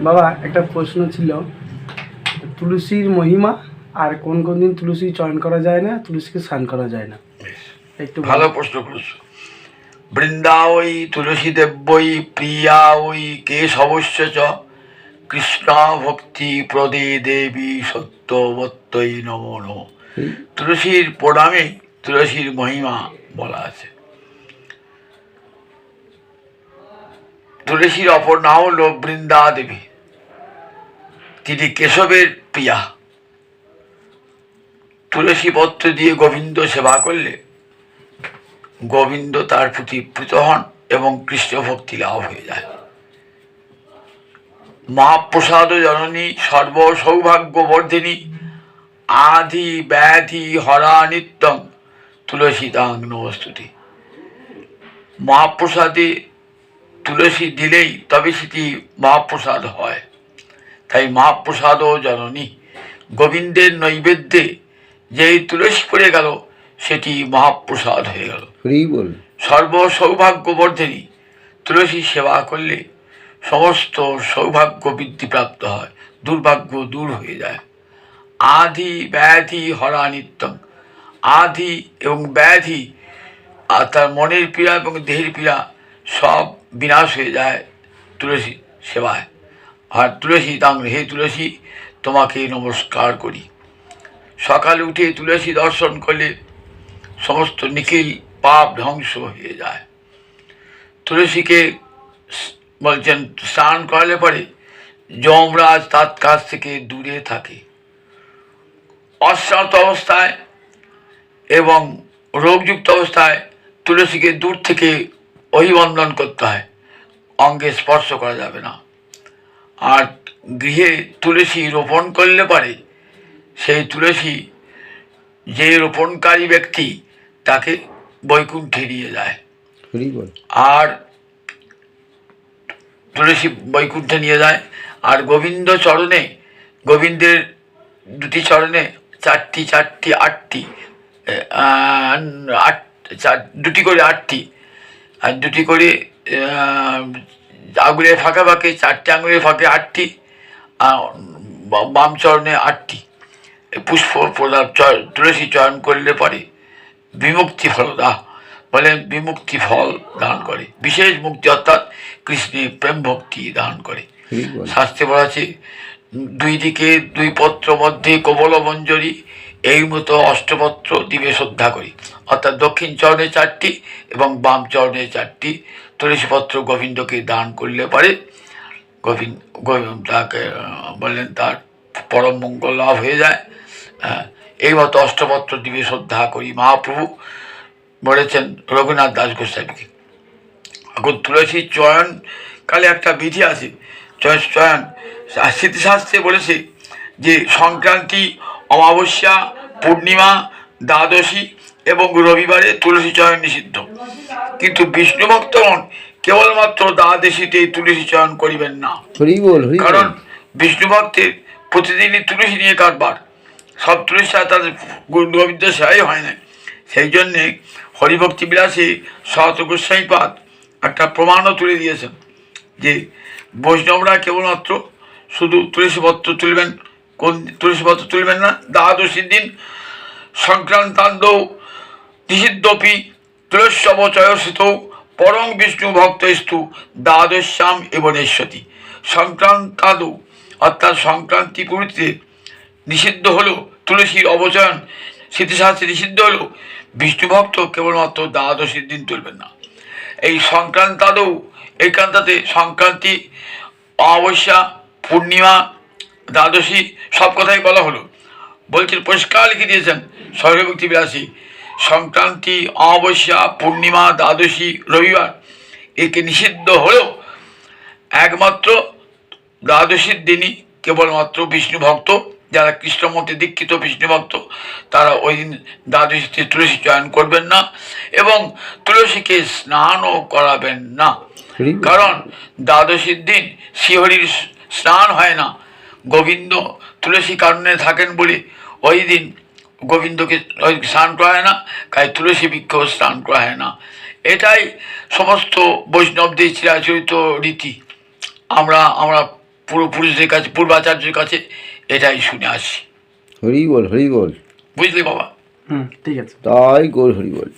বাবা একটা প্রশ্ন ছিল তুলসীর মহিমা আর কোন কোন দিন তুলসী চয়ন করা যায় না তুলসীকে স্নান করা যায় না? একটু ভালো প্রশ্ন করেছ। বৃন্দা ওই তুলসী দেব্যই প্রিয়া ওই কেশবশ্য চ কৃষ্ণা ভক্তি প্রদে দেবী সত্যবত্যই নমো নমঃ। তুলসীর প্রণামে তুলসীর মহিমা বলা আছে। তুলসীর অপর নাম হল বৃন্দা দেবী তিনি কেশবের প্রিয়া। তুলসী পত্র দিয়ে গোবিন্দ সেবা করলে গোবিন্দ তার প্রতি প্রীত হন এবং কৃষ্ণ ভক্তি লাভ হয়ে যায়। মহাপ্রসাদ জননী সর্ব সৌভাগ্যবর্ধিনী আধি ব্যাধি হরা নিত্যং তুলসীদাং নমস্তুতি। মহাপ্রসাদে তুলসী দিলেই তবে সেটি মহাপ্রসাদ হয়। তাই মহাপ্রসাদ জননী। গোবিন্দের নৈবেদ্যে যেই তুলসী পড়ে গেল সেটি মহাপ্রসাদ হয়ে গেল। সর্ব সৌভাগ্যবর্ধিনী তুলসী সেবা করলে সমস্ত সৌভাগ্য বৃদ্ধিপ্রাপ্ত হয় দুর্ভাগ্য দূর হয়ে যায়। আধি ব্যাধি হরা নিত্যম। আধি এবং ব্যাধি আর তার মনের পীড়া এবং দেহের পীড়া সব বিনাশ হয়ে যায় তুলসী সেবায়। আর তুলসী তাং হে তুলসী, তোমাকে নমস্কার করি। সকালে উঠে তুলসী দর্শন করলে সমস্ত নিখিল পাপ ধ্বংস হয়ে যায়। তুলসীকে বলছেন, স্নান করালে পরে যমরাজ তার কাছ থেকে দূরে থাকে। অশ্রান্ত অবস্থায় এবং রোগযুক্ত অবস্থায় তুলসীকে দূর থেকে অভিবন্দন করতে হয়। অঙ্গে স্পর্শ করা যাবে না। আর গৃহে তুলসী রোপণ করলে পারে সেই তুলসী যে রোপণকারী ব্যক্তি তাকে বৈকুণ্ঠে নিয়ে যায়। আর তুলসী বৈকুণ্ঠে নিয়ে যায়। আর গোবিন্দ চরণে গোবিন্দের দুটি চরণে চারটি চারটি আটটি আট চার দুটি করে আটটি আর দুটি করে আঙুলের ফাঁকে ফাঁকে চারটে আঙুলের ফাঁকে আটটি আর বাম চরণে আটটি। পুষ্প প্রদান চয়- তুলসী চয়ন করলে পরে বিমুক্তি ফলদা বলে বিমুক্তি ফল দান করে। বিশেষ মুক্তি অর্থাৎ কৃষ্ণের প্রেম ভক্তি দান করে। শাস্ত্রে বলা আছে দুই দিকে দুই পত্র মধ্যে কবল মঞ্জরি এই মতো অষ্টপত্র দিবে শ্রদ্ধা করি। অর্থাৎ দক্ষিণ চরণে চারটি এবং বাম চরণে চারটি তুলসীপত্র গোবিন্দকে দান করলে পারে। গোবিন্দ গোবিন্দ তাকে বললেন তার পরম মঙ্গল লাভ হয়ে যায়। হ্যাঁ, এই মতো অষ্টপত্র দিবে শ্রদ্ধা করি মহাপ্রভু বলেছেন রঘুনাথ দাস গোস্বামীকে। এখন তুলসী চয়ন কালে একটা বিধি আছে চয় চয়ন স্মৃতিশাস্ত্রে বলেছে যে সংক্রান্তি অমাবস্যা পূর্ণিমা দ্বাদশী এবং রবিবারে তুলসী চয়ন নিষিদ্ধ। কিন্তু বিষ্ণু ভক্তগণ কেবলমাত্র দ্বাদশীতেই তুলসী চয়ন করিবেন না। কারণ বিষ্ণু ভক্তের প্রতিদিনই তুলসী নিয়ে কারবার। সব তুলসী ছাড়া তাদের গোবিন্দ সেবাই হয় না। সেই জন্যে হরিভক্তি বিলাসী সহত গোস্বাইপাদ একটা প্রমাণও তুলে দিয়েছেন যে বৈষ্ণবরা কেবলমাত্র শুধু তুলসীপত্র তুলবেন কোন তুলসীপত্র তুলবেন না? দ্বাদশীর দিন সংক্রান্তান্ড নিষিদ্ধপি তুলস্যব চয়সিত পরং বিষ্ণু ভক্তস্তু দ্বাদশ্যাম এবনেশ্বতী। সংক্রান্তাদৌ, অর্থাৎ সংক্রান্তি পুরীতে নিষিদ্ধ হলো তুলসীর অবচয়ন স্মৃতিশাস্ত্রে নিষিদ্ধ হলো, বিষ্ণু ভক্ত কেবলমাত্র দ্বাদশীর দিন তুলবেন না। এই সংক্রান্তাদৌ এইখানটাতে সংক্রান্তি, অমাবস্যা, পূর্ণিমা দ্বাদশী সব কথাই বলা হলো। বলছেন পরিষ্কার লিখে দিয়েছেন সর্বভক্তি বিলাসী। সংক্রান্তি অমাবস্যা পূর্ণিমা দ্বাদশী রবিবার একে নিষিদ্ধ হলেও একমাত্র দ্বাদশীর দিনই কেবলমাত্র বিষ্ণু ভক্ত যারা কৃষ্ণমতে দীক্ষিত বিষ্ণু ভক্ত তারা ওই দিন দ্বাদশীতে তুলসী চয়ন করবেন না এবং তুলসীকে স্নানও করাবেন না। কারণ দ্বাদশীর দিন শ্রীহরির স্নান হয় না গোবিন্দ তুলসী কারণে থাকেন বলে ওই দিন গোবিন্দকে ওই স্নান করা হয় না তাই তুলসী বৃক্ষ স্নান করা হয় না। এটাই সমস্ত বৈষ্ণবদের চিরাচরিত রীতি। আমরা আমরা পূর্বপুরুষদের কাছে পূর্বাচার্যের কাছে এটাই শুনে আসি। হরি বল হরি বল। বুঝলি বাবা? হুম ঠিক আছে। তাই গোল হরি বল।